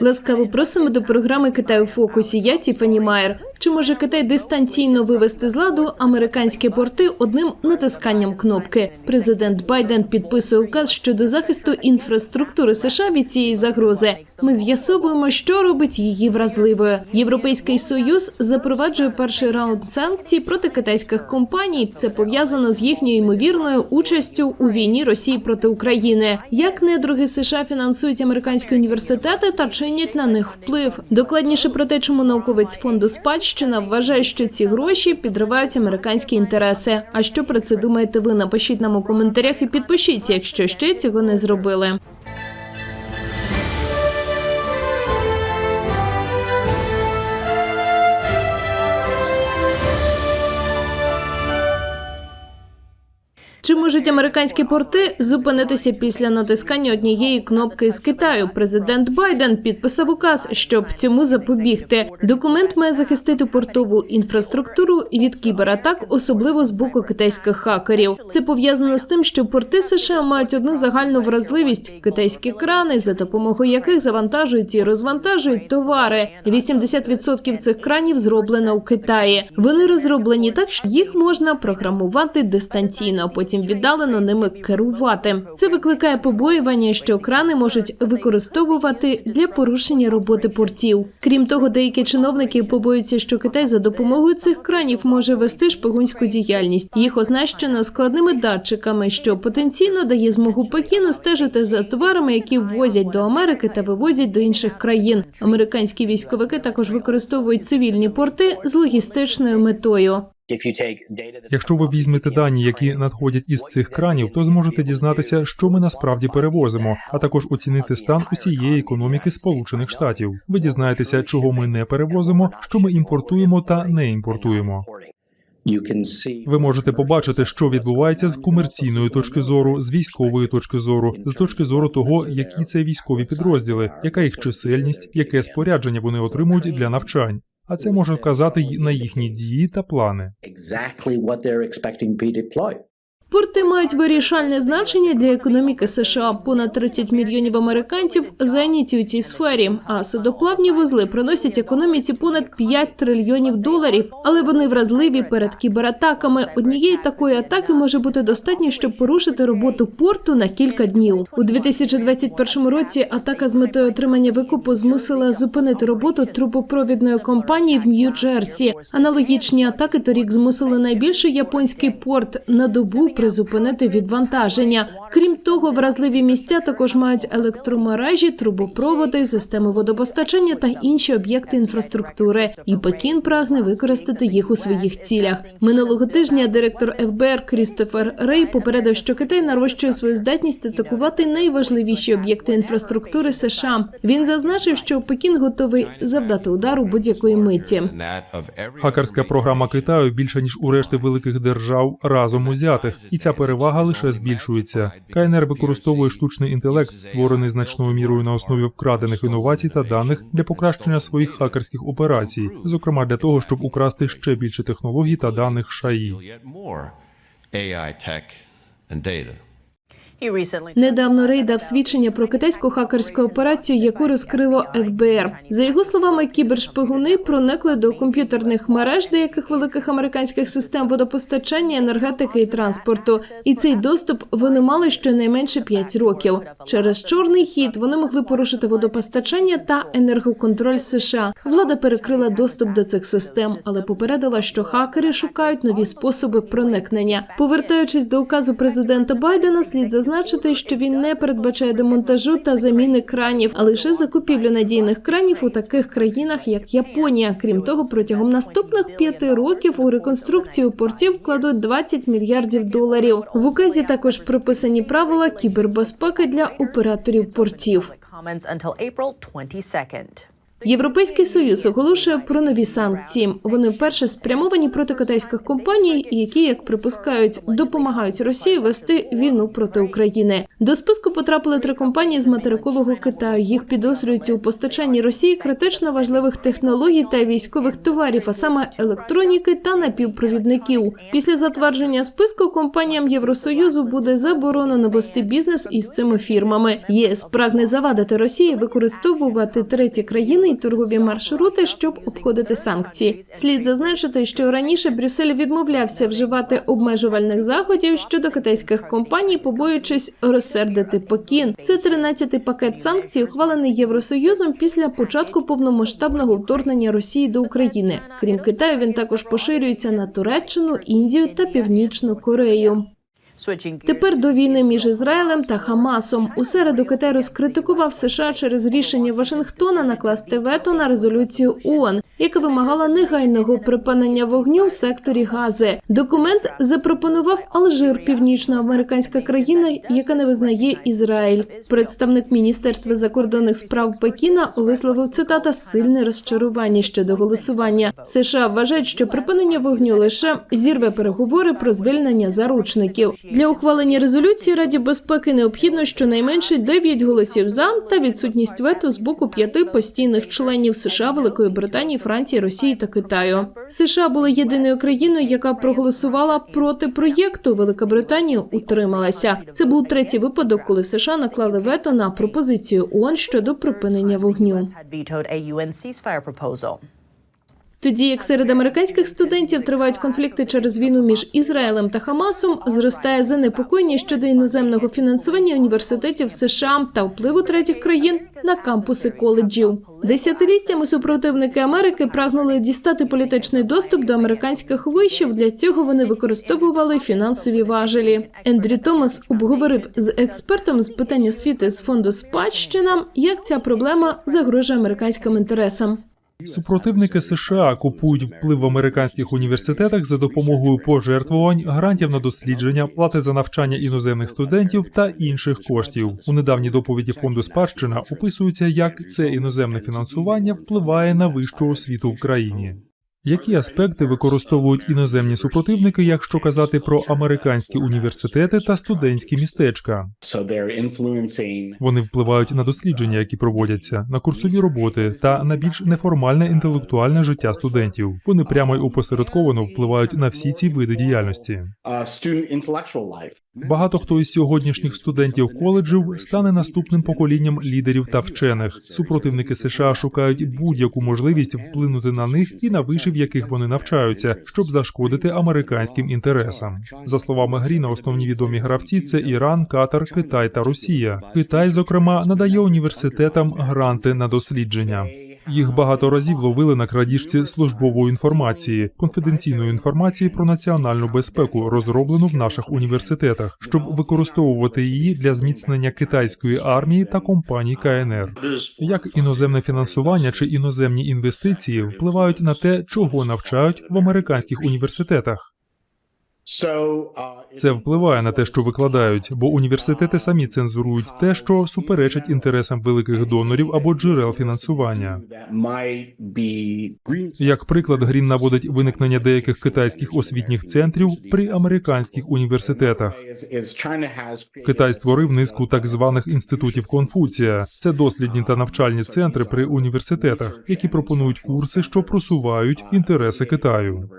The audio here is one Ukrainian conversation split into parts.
Ласкаво просимо до програми Китай у фокусі. Я Тіфані Майер. Чи може Китай дистанційно вивести з ладу американські порти одним натисканням кнопки? Президент Байден підписує указ щодо захисту інфраструктури США від цієї загрози. Ми з'ясовуємо, що робить її вразливою. Європейський союз запроваджує перший раунд санкцій проти китайських компаній. Це пов'язано з їхньою ймовірною участю у війні Росії проти України. Як недруги США фінансують американські університети та чинять на них вплив. Докладніше про те, чому науковець фонду спадщина вважає, що ці гроші підривають американські інтереси. А що про це думаєте ви? Напишіть нам у коментарях і підпишіться, якщо ще цього не зробили. Чи можуть американські порти зупинитися після натискання однієї кнопки з Китаю? Президент Байден підписав указ, щоб цьому запобігти. Документ має захистити портову інфраструктуру від кібератак, особливо з боку китайських хакерів. Це пов'язано з тим, що порти США мають одну загальну вразливість китайські крани, за допомогою яких завантажують і розвантажують товари. 80% цих кранів зроблено у Китаї. Вони розроблені так, що їх можна програмувати дистанційно, а потім віддалено ними керувати. Це викликає побоювання, що крани можуть використовувати для порушення роботи портів. Крім того, деякі чиновники побоюються, що Китай за допомогою цих кранів може вести шпигунську діяльність. Їх означено складними датчиками, що потенційно дає змогу Пекіну стежити за товарами, які ввозять до Америки та вивозять до інших країн. Американські військовики також використовують цивільні порти з логістичною метою. Якщо ви візьмете дані, які надходять із цих кранів, то зможете дізнатися, що ми насправді перевозимо, а також оцінити стан усієї економіки Сполучених Штатів. Ви дізнаєтеся, чого ми не перевозимо, що ми імпортуємо та не імпортуємо. Ви можете побачити, що відбувається з комерційної точки зору, з військової точки зору, з точки зору того, які це військові підрозділи, яка їх чисельність, яке спорядження вони отримують для навчань. А це може вказати на їхні дії та плани. Порти мають вирішальне значення для економіки США. Понад 30 мільйонів американців зайняті у цій сфері. А судоплавні вузли приносять економіці понад 5 трильйонів доларів. Але вони вразливі перед кібератаками. Однієї такої атаки може бути достатньо, щоб порушити роботу порту на кілька днів. У 2021 році атака з метою отримання викупу змусила зупинити роботу трубопровідної компанії в Нью-Джерсі. Аналогічні атаки торік змусили найбільший японський порт на добу призупинити відвантаження. Крім того, вразливі місця також мають електромережі, трубопроводи, системи водопостачання та інші об'єкти інфраструктури. І Пекін прагне використати їх у своїх цілях. Минулого тижня директор ФБР Крістофер Рей попередив, що Китай нарощує свою здатність атакувати найважливіші об'єкти інфраструктури США. Він зазначив, що Пекін готовий завдати удару будь-якої миті. Хакерська програма Китаю більше ніж у решти великих держав разом узятих, і ця перевага лише збільшується. КНР використовує штучний інтелект, створений значною мірою на основі вкрадених інновацій та даних для покращення своїх хакерських операцій, зокрема для того, щоб украсти ще більше технологій та даних ШАІ. Недавно Рей дав свідчення про китайську хакерську операцію, яку розкрило ФБР. За його словами, кібершпигуни проникли до комп'ютерних мереж деяких великих американських систем водопостачання, енергетики і транспорту. І цей доступ вони мали щонайменше 5 років. Через чорний хід вони могли порушити водопостачання та енергоконтроль США. Влада перекрила доступ до цих систем, але попередила, що хакери шукають нові способи проникнення. Повертаючись до указу президента Байдена, слід зазначити, що він не передбачає демонтажу та заміни кранів, а лише закупівлю надійних кранів у таких країнах, як Японія. Крім того, протягом наступних п'яти років у реконструкцію портів вкладуть 20 мільярдів доларів. В указі також прописані правила кібербезпеки для операторів портів. Comments until April 22nd. Європейський союз оголошує про нові санкції. Вони вперше спрямовані проти китайських компаній, які, як припускають, допомагають Росії вести війну проти України. До списку потрапили три компанії з материкового Китаю. Їх підозрюють у постачанні Росії критично важливих технологій та військових товарів, а саме електроніки та напівпровідників. Після затвердження списку компаніям Євросоюзу буде заборонено вести бізнес із цими фірмами. ЄС прагне завадити Росії використовувати треті країни і торгові маршрути, щоб обходити санкції. Слід зазначити, що раніше Брюссель відмовлявся вживати обмежувальних заходів щодо китайських компаній, побоюючись розсердити Пекін. Це 13-й пакет санкцій, ухвалений Євросоюзом після початку повномасштабного вторгнення Росії до України. Крім Китаю, він також поширюється на Туреччину, Індію та Північну Корею. Тепер до війни між Ізраїлем та Хамасом. У середу Китай розкритикував США через рішення Вашингтона накласти вето на резолюцію ООН, яка вимагала негайного припинення вогню в секторі Гази. Документ запропонував Алжир, північноамериканська країна, яка не визнає Ізраїль. Представник міністерства закордонних справ Пекіна висловив цитата сильне розчарування щодо голосування. США вважають, що припинення вогню лише зірве переговори про звільнення заручників. Для ухвалення резолюції Раді безпеки необхідно щонайменше 9 голосів за та відсутність вето з боку п'яти постійних членів США, Великої Британії, Франції, Росії та Китаю. США була єдиною країною, яка проголосувала проти проєкту. Велика Британія утрималася. Це був третій випадок, коли США наклали вето на пропозицію ООН щодо припинення вогню. Тоді як серед американських студентів тривають конфлікти через війну між Ізраїлем та Хамасом, зростає занепокоєння щодо іноземного фінансування університетів США та впливу третіх країн на кампуси коледжів. Десятиліттями супротивники Америки прагнули дістати політичний доступ до американських вишів. Для цього вони використовували фінансові важелі. Ендрю Томас обговорив з експертом з питань освіти з фонду спадщина, як ця проблема загрожує американським інтересам. Супротивники США купують вплив в американських університетах за допомогою пожертвувань, грантів на дослідження, плати за навчання іноземних студентів та інших коштів. У недавній доповіді фонду спадщина описується, як це іноземне фінансування впливає на вищу освіту в країні. Які аспекти використовують іноземні супротивники, якщо казати про американські університети та студентські містечка? Вони впливають на дослідження, які проводяться, на курсові роботи та на більш неформальне інтелектуальне життя студентів. Вони прямо й опосередковано впливають на всі ці види діяльності. Багато хто із сьогоднішніх студентів коледжів стане наступним поколінням лідерів та вчених. Супротивники США шукають будь-яку можливість вплинути на них і на виші, в яких вони навчаються, щоб зашкодити американським інтересам. За словами Гріна, основні відомі гравці це Іран, Катар, Китай та Росія. Китай, зокрема, надає університетам гранти на дослідження. Їх багато разів ловили на крадіжці службової інформації, конфіденційної інформації про національну безпеку, розроблену в наших університетах, щоб використовувати її для зміцнення китайської армії та компаній КНР. Як іноземне фінансування чи іноземні інвестиції впливають на те, чого навчають в американських університетах? Uh, Це впливає на те, що викладають, бо університети самі цензурують те, що суперечить інтересам великих донорів або джерел фінансування. Як приклад, Грін наводить виникнення деяких китайських освітніх центрів при американських університетах. Китай створив низку так званих інститутів Конфуція. Це дослідні та навчальні центри при університетах, які пропонують курси, що просувають інтереси Китаю.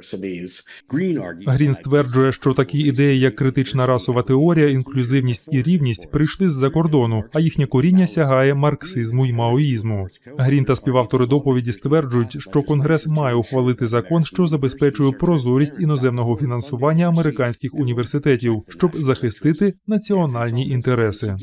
Грін стверджує, що такі ідеї, як критична расова теорія, інклюзивність і рівність, прийшли з-за кордону, а їхнє коріння сягає марксизму й маоїзму. Грін та співавтори доповіді стверджують, що Конгрес має ухвалити закон, що забезпечує прозорість іноземного фінансування американських університетів, щоб захистити національні інтереси.